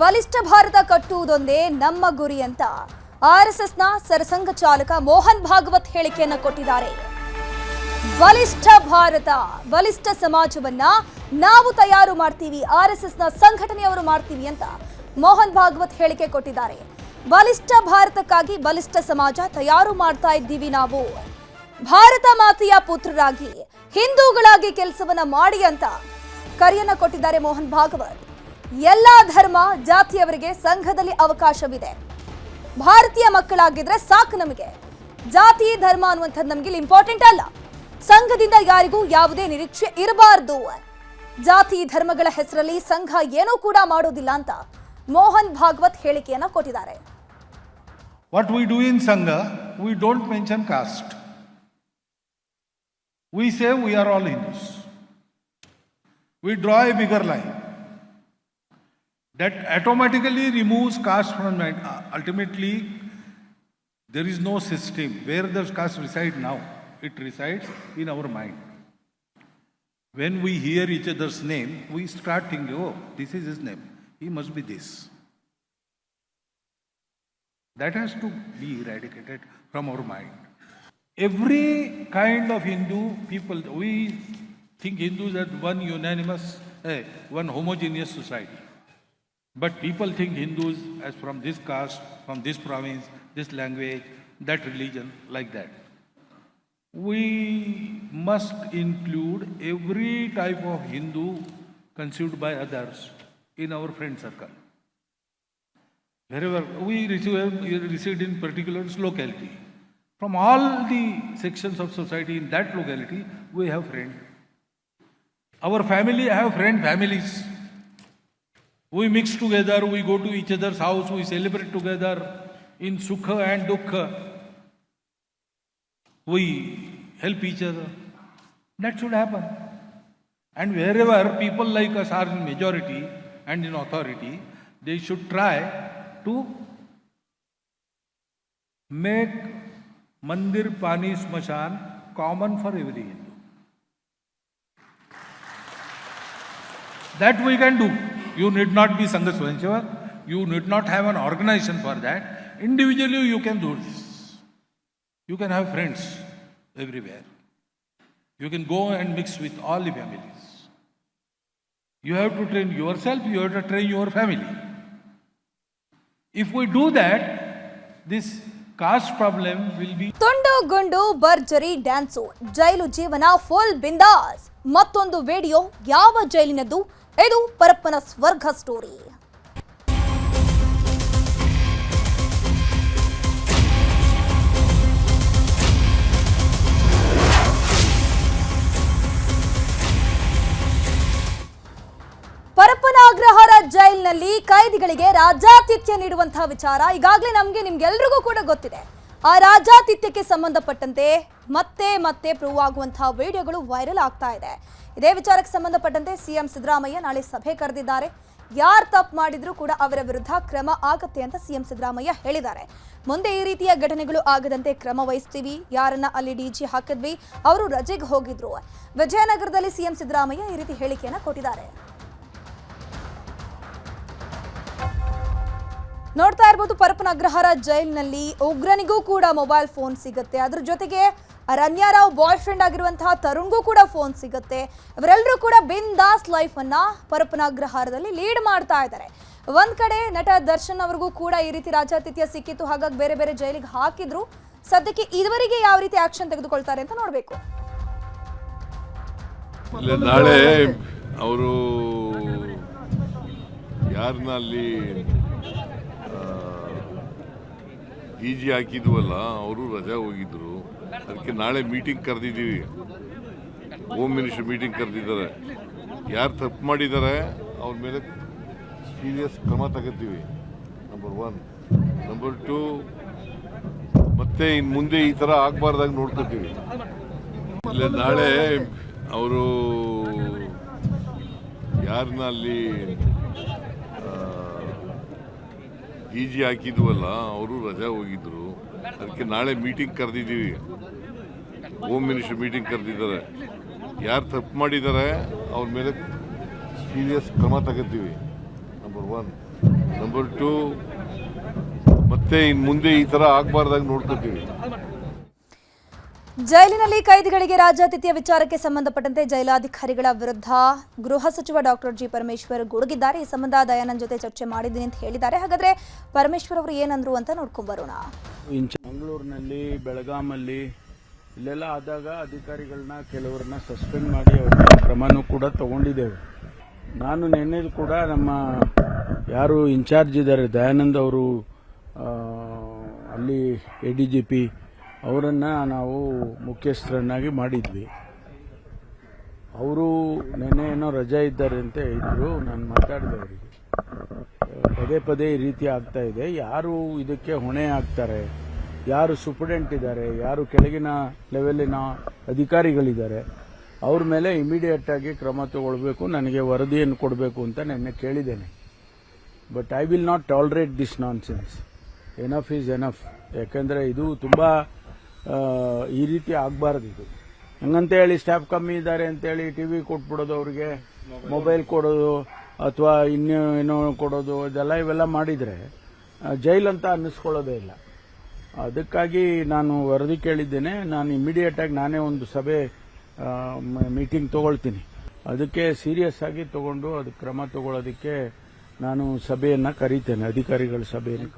ಬಲಿಷ್ಠ ಭಾರತ ಕಟ್ಟುವುದೊಂದೇ ನಮ್ಮ ಗುರಿ ಅಂತ ಆರ್ಎಸ್ಎಸ್ನ ಸರಸಂಘ ಚಾಲಕ ಮೋಹನ್ ಭಾಗವತ್ ಹೇಳಿಕೆಯನ್ನ ಕೊಟ್ಟಿದ್ದಾರೆ. ಬಲಿಷ್ಠ ಭಾರತ, ಬಲಿಷ್ಠ ಸಮಾಜವನ್ನ ನಾವು ತಯಾರು ಮಾಡ್ತೀವಿ, ಆರ್ಎಸ್ಎಸ್ನ ಸಂಘಟನೆಯವರು ಮಾಡ್ತೀವಿ ಅಂತ ಮೋಹನ್ ಭಾಗವತ್ ಹೇಳಿಕೆ ಕೊಟ್ಟಿದ್ದಾರೆ. ಬಲಿಷ್ಠ ಭಾರತಕ್ಕಾಗಿ ಬಲಿಷ್ಠ ಸಮಾಜ ತಯಾರು ಮಾಡ್ತಾ ಇದ್ದೀವಿ ನಾವು. ಭಾರತ ಮಾತೆಯ ಪುತ್ರರಾಗಿ ಹಿಂದೂಗಳಾಗಿ ಕೆಲಸವನ್ನ ಮಾಡಿ ಅಂತ ಕರೆಯನ್ನ ಕೊಟ್ಟಿದ್ದಾರೆ ಮೋಹನ್ ಭಾಗವತ್. ಎಲ್ಲಾ ಧರ್ಮ ಜಾತಿಯವರಿಗೆ ಸಂಘದಲ್ಲಿ ಅವಕಾಶವಿದೆ ಭಾರತೀಯ ಮಕ್ಕಳಾಗಿದ್ರೆ ಸಾಕು ನಮಗೆ ಜಾತಿ ಧರ್ಮ ಅನ್ನುವಂಥದ್ದು ನಮಗೆ ಇಲ್ಲಿ ಇಂಪಾರ್ಟೆಂಟ್ ಅಲ್ಲ ಸಂಘದಿಂದ ಯಾರಿಗೂ ಯಾವುದೇ ನಿರೀಕ್ಷೆ ಇರಬಾರ್ದು ಜಾತಿ ಧರ್ಮಗಳ ಹೆಸರಲ್ಲಿ ಸಂಘ ಏನೂ ಕೂಡ ಮಾಡೋದಿಲ್ಲ ಅಂತ ಮೋಹನ್ ಭಾಗವತ್ ಹೇಳಿಕೆಯನ್ನ ಕೊಟ್ಟಿದ್ದಾರೆ What we do in Sangha, we don't mention caste. We say we are all Hindus. We draw a bigger line. That automatically removes caste from mind. Uh, Ultimately, there is no system. Where does caste reside now? It resides in our mind. When we hear each other's name, we start thinking, oh, this is his name. He must be this. That has to be eradicated from our mind. Every kind of Hindu people, we think Hindus are one unanimous, eh, one homogeneous society. But people think Hindus as from this caste, from this province, this language, that religion, like that. We must include every type of Hindu conceived by others in our friend circle. Wherever we receive, we received in particular locality. From all the sections of society in that locality, we have friends. Our family have friend families. We mix together, we go to each other's house, we celebrate together in sukha and dukkha. We help each other. That should happen. And wherever people like us are in majority and in authority, they should try to make Mandir Pani Smashan common for every Hindu. That we can do. You need not be Sangha Swayansevat. You need not have an organization for that. Individually, you can do this. You can have friends everywhere. You can go and mix with all the families. You have to train yourself, you have to train your family. If we do that, this caste problem will be ತುಂಡು ಗುಂಡು ಭರ್ಜರಿ dance ಜೈಲು ಜೀವನ full ಬಿಂದಾಸ್ ಮತ್ತೊಂದು video ಯಾವ ಜೈಲಿನದ್ದು ಇದು ಪರಪ್ಪನ ಸ್ವರ್ಗ story Parappana Agrahara ಜೈಲ್ನಲ್ಲಿ ಕೈದಿಗಳಿಗೆ ರಾಜಾತಿಥ್ಯ ನೀಡುವಂತಹ ವಿಚಾರ ಈಗಾಗಲೇ ನಮಗೆ ನಿಮ್ಗೆಲ್ರಿಗೂ ಕೂಡ ಗೊತ್ತಿದೆ. ಆ ರಾಜಾತಿಥ್ಯಕ್ಕೆ ಸಂಬಂಧಪಟ್ಟಂತೆ ಮತ್ತೆ ಮತ್ತೆ ಪ್ರೂವ್ ಆಗುವಂತಹ ವಿಡಿಯೋಗಳು ವೈರಲ್ ಆಗ್ತಾ ಇದೆ. ಇದೇ ವಿಚಾರಕ್ಕೆ ಸಂಬಂಧಪಟ್ಟಂತೆ ಸಿಎಂ ಸಿದ್ದರಾಮಯ್ಯ ನಾಳೆ ಸಭೆ ಕರೆದಿದ್ದಾರೆ. ಯಾರು ತಪ್ಪು ಮಾಡಿದ್ರೂ ಕೂಡ ಅವರ ವಿರುದ್ಧ ಕ್ರಮ ಆಗತ್ತೆ ಅಂತ ಸಿಎಂ ಸಿದ್ದರಾಮಯ್ಯ ಹೇಳಿದ್ದಾರೆ. ಮುಂದೆ ಈ ರೀತಿಯ ಘಟನೆಗಳು ಆಗದಂತೆ ಕ್ರಮ ವಹಿಸ್ತೀವಿ. ಯಾರನ್ನ ಅಲ್ಲಿ ಡಿಜಿ ಹಾಕಿದ್ವಿ, ಅವರು ರಜೆಗೆ ಹೋಗಿದ್ರು. ವಿಜಯನಗರದಲ್ಲಿ ಸಿಎಂ ಸಿದ್ದರಾಮಯ್ಯ ಈ ರೀತಿ ಹೇಳಿಕೆಯನ್ನು ಕೊಟ್ಟಿದ್ದಾರೆ. ನೋಡ್ತಾ ಇರ್ಬೋದು ಪರಪ್ಪನ ಅಗ್ರಹಾರ ಜೈಲಿನಲ್ಲಿ ಉಗ್ರನಿಗೂ ಕೂಡ ಮೊಬೈಲ್ ಫೋನ್ ಸಿಗುತ್ತೆ. ಅದ್ರ ಜೊತೆಗೆ ರನ್ಯಾರಾವ್ ಬಾಯ್ ಫ್ರೆಂಡ್ ಆಗಿರುವಂತಹ ತರುಣ್ಗೂ ಕೂಡ ಫೋನ್ ಸಿಗುತ್ತೆ. ಇವರೆಲ್ಲರೂ ಕೂಡ ಬಿನ್ ಲೈಫ್ ಲೈಫನ್ನು ಪರಪ್ಪನ ಅಗ್ರಹಾರದಲ್ಲಿ ಲೀಡ್ ಮಾಡ್ತಾ ಇದ್ದಾರೆ. ಒಂದು ಕಡೆ ನಟ ದರ್ಶನ್ ಅವ್ರಿಗೂ ಕೂಡ ಈ ರೀತಿ ರಾಜಾತಿಥ್ಯ ಸಿಕ್ಕಿತ್ತು. ಹಾಗಾಗಿ ಬೇರೆ ಬೇರೆ ಜೈಲಿಗೆ ಹಾಕಿದ್ರು. ಸದ್ಯಕ್ಕೆ ಇದುವರೆಗೆ ಯಾವ ರೀತಿ ಆಕ್ಷನ್ ತೆಗೆದುಕೊಳ್ತಾರೆ ಅಂತ ನೋಡಬೇಕು. ನಾಳೆ ಅವರು ಯಾರನ್ನ ಅಲ್ಲಿ ಈಜಿ ಹಾಕಿದ್ವಲ್ಲ, ಅವರು ರಜಾ ಹೋಗಿದ್ರು. ಅದಕ್ಕೆ ನಾಳೆ ಮೀಟಿಂಗ್ ಕರೆದಿದ್ದೀವಿ. ಹೋಮ್ ಮಿನಿಸ್ಟರ್ ಮೀಟಿಂಗ್ ಕರೆದಿದ್ದಾರೆ. ಯಾರು ತಪ್ಪು ಮಾಡಿದ್ದಾರೆ ಅವ್ರ ಮೇಲೆ ಸೀರಿಯಸ್ ಕ್ರಮ ತಗೋತೀವಿ. ನಂಬರ್ ಒನ್ ನಂಬರ್ ಟು ಮತ್ತೆ ಇನ್ನು ಮುಂದೆ ಈ ಥರ ಆಗಬಾರ್ದಾಗ ನೋಡ್ಕೋತೀವಿ. ಇಲ್ಲ ನಾಳೆ ಅವರು ಯಾರನ್ನ ಅಲ್ಲಿ ಈಜಿ ಹಾಕಿದ್ವಲ್ಲ, ಅವರು ರಜಾ ಹೋಗಿದ್ರು. ಅದಕ್ಕೆ ನಾಳೆ ಮೀಟಿಂಗ್ ಕರೆದಿದ್ದೀವಿ. ಹೋಮ್ ಮಿನಿಸ್ಟರ್ ಮೀಟಿಂಗ್ ಕರೆದಿದ್ದಾರೆ. ಯಾರು ತಪ್ಪು ಮಾಡಿದ್ದಾರೆ ಅವ್ರ ಮೇಲೆ ಸೀರಿಯಸ್ ಕ್ರಮ ತಗೋತೀವಿ. ನಂಬರ್ ಒನ್ ನಂಬರ್ ಟು ಮತ್ತೆ ಇನ್ನು ಮುಂದೆ ಈ ಥರ ಆಗಬಾರ್ದಾಗ ನೋಡ್ಕೋತೀವಿ. ಜೈಲಿನಲ್ಲಿ ಕೈದಿಗಳಿಗೆ ರಾಜ್ಯಾತಿಥ್ಯ ವಿಚಾರಕ್ಕೆ ಸಂಬಂಧಪಟ್ಟಂತೆ ಜೈಲಾಧಿಕಾರಿಗಳ ವಿರುದ್ಧ ಗೃಹ ಸಚಿವ ಡಾಕ್ಟರ್ ಜಿ ಪರಮೇಶ್ವರ್ ಗುಡುಗಿದ್ದಾರೆ. ಈ ಸಂಬಂಧ ದಯಾನಂದ್ ಜೊತೆ ಚರ್ಚೆ ಮಾಡಿದ್ದೀನಿ ಅಂತ ಹೇಳಿದ್ದಾರೆ. ಹಾಗಾದ್ರೆ ಪರಮೇಶ್ವರ್ ಅವರು ಏನಂದ್ರು ಅಂತ ನೋಡ್ಕೊಂಡ್ ಬರೋಣ. ಮಂಗಳೂರಿನಲ್ಲಿ, ಬೆಳಗಾಮಲ್ಲಿ ಇಲ್ಲೆಲ್ಲ ಆದಾಗ ಅಧಿಕಾರಿಗಳನ್ನ ಕೆಲವರನ್ನ ಸಸ್ಪೆಂಡ್ ಮಾಡಿ ಅವ್ರ ಕ್ರಮನೂ ಕೂಡ ತಗೊಂಡಿದ್ದೇವೆ. ನಾನು ನಿನ್ನೆ ಕೂಡ ನಮ್ಮ ಯಾರು ಇನ್ಚಾರ್ಜ್ ಇದ್ದಾರೆ, ದಯಾನಂದ್ ಅವರು ಅಲ್ಲಿ ಎ ಡಿ ಜಿ ಪಿ ಅವರನ್ನು ನಾವು ಮುಖ್ಯಸ್ಥರನ್ನಾಗಿ ಮಾಡಿದ್ವಿ. ಅವರು ನೆನ್ನೆ ಏನೋ ರಜಾ ಇದ್ದಾರೆ ಅಂತ ಇದ್ರು ನಾನು ಮಾತಾಡಿದೆ ಅವರಿಗೆ. ಪದೇ ಪದೇ ಈ ರೀತಿ ಆಗ್ತಾ ಇದೆ. ಯಾರು ಇದಕ್ಕೆ ಹೊಣೆ ಆಗ್ತಾರೆ? ಯಾರು ಸೂಪರ್ಡೆಂಟ್ ಇದ್ದಾರೆ? ಯಾರು ಕೆಳಗಿನ ಲೆವೆಲಿನ ಅಧಿಕಾರಿಗಳಿದ್ದಾರೆ? ಅವ್ರ ಮೇಲೆ ಇಮಿಡಿಯೇಟ್ ಆಗಿ ಕ್ರಮ ತಗೊಳ್ಬೇಕು, ನನಗೆ ವರದಿಯನ್ನು ಕೊಡಬೇಕು ಅಂತ ನಿನ್ನೆ ಕೇಳಿದ್ದೇನೆ. But I will not tolerate this nonsense enough is enough ಯಾಕೆಂದರೆ ಇದು ತುಂಬಾ ಈ ರೀತಿ ಆಗಬಾರದು ಇದು. ಹಂಗಂತೇಳಿ ಸ್ಟಾಫ್ ಕಮ್ಮಿ ಇದ್ದಾರೆ ಅಂತೇಳಿ ಟಿವಿ ಕೊಟ್ಬಿಡೋದು ಅವರಿಗೆ ಮೊಬೈಲ್ ಕೊಡೋದು, ಅಥವಾ ಇನ್ನೂ ಏನೋ ಕೊಡೋದು, ಇದೆಲ್ಲ ಇವೆಲ್ಲ ಮಾಡಿದರೆ ಅಂತ ಅನ್ನಿಸ್ಕೊಳ್ಳೋದೇ ಇಲ್ಲ. ಅದಕ್ಕಾಗಿ ನಾನು ವರದಿ ಕೇಳಿದ್ದೇನೆ. ನಾನು ಇಮಿಡಿಯೇಟ್ ಆಗಿ ನಾನೇ ಒಂದು ಸಭೆ ಮೀಟಿಂಗ್ ತಗೊಳ್ತೀನಿ. ಅದಕ್ಕೆ ಸೀರಿಯಸ್ ಆಗಿ ತಗೊಂಡು ಅದಕ್ಕೆ ಕ್ರಮ ತಗೊಳ್ಳೋದಕ್ಕೆ ನಾನು ಸಭೆಯನ್ನು ಕರೀತೇನೆ, ಅಧಿಕಾರಿಗಳ ಸಭೆಯನ್ನು.